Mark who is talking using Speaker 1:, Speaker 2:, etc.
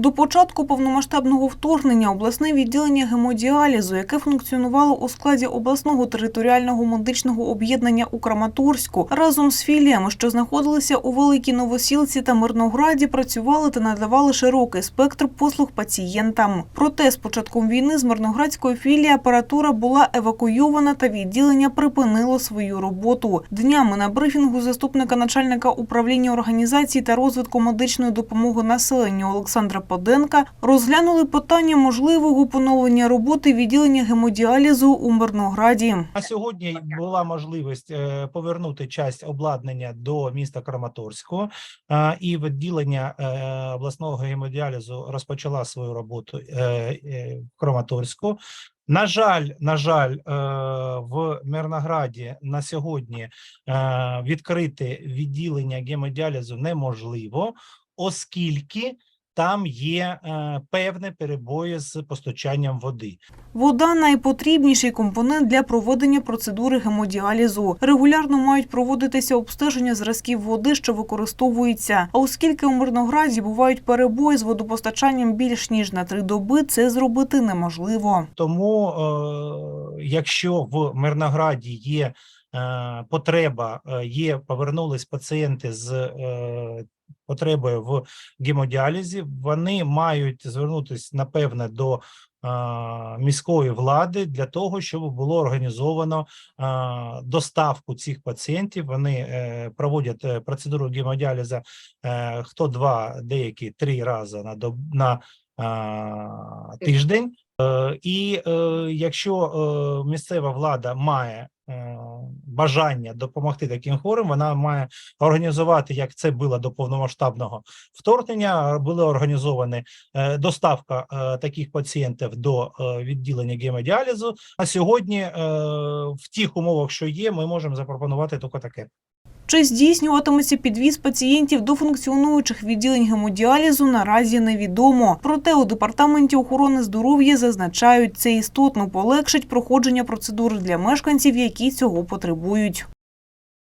Speaker 1: До початку повномасштабного вторгнення обласне відділення гемодіалізу, яке функціонувало у складі обласного територіального медичного об'єднання у Краматорську, разом з філіями, що знаходилися у Великій Новосілці та Мирнограді, працювали та надавали широкий спектр послуг пацієнтам. Проте з початком війни з Мирноградської філії апаратура була евакуйована та відділення припинило свою роботу. Днями на брифінгу заступника начальника управління організації та розвитку медичної допомоги населенню Олександра Поденка розглянули питання можливого поновлення роботи відділення гемодіалізу у Мирнограді.
Speaker 2: На сьогодні була можливість е, повернути часть обладнання до міста Краматорського, е, і відділення е, обласного гемодіалізу розпочала свою роботу в Краматорську. На жаль, на жаль, в Мирнограді на сьогодні відкрити відділення гемодіалізу неможливо, оскільки там є е, певні перебої з постачанням води.
Speaker 1: Вода найпотрібніший компонент для проведення процедури гемодіалізу. Регулярно мають проводитися обстеження зразків води, що використовується. А оскільки у Мирнограді бувають перебої з водопостачанням більш ніж на три доби, це зробити неможливо.
Speaker 2: Тому, е, якщо в Мирнограді є потреба, е, є повернулись пацієнти з е, потребою в гемодіалізі, вони мають звернутися напевне до е, міської влади для того, щоб було організовано е, доставку цих пацієнтів. Вони е, проводять е, процедуру гемодіалізу е, хто два, деякі три рази на доб на е, тиждень. Е, І е, якщо е, місцева влада має е, бажання допомогти таким хворим, вона має організувати, як це було до повномасштабного вторгнення. Була організована е, доставка е, таких пацієнтів до е, відділення гемодіалізу. А сьогодні е, в тих умовах, що є, ми можемо запропонувати тільки таке.
Speaker 1: Чи здійснюватиметься підвіз пацієнтів до функціонуючих відділень гемодіалізу наразі невідомо. Проте у департаменті охорони здоров'я зазначають, це істотно полегшить проходження процедури для мешканців, які цього потребують.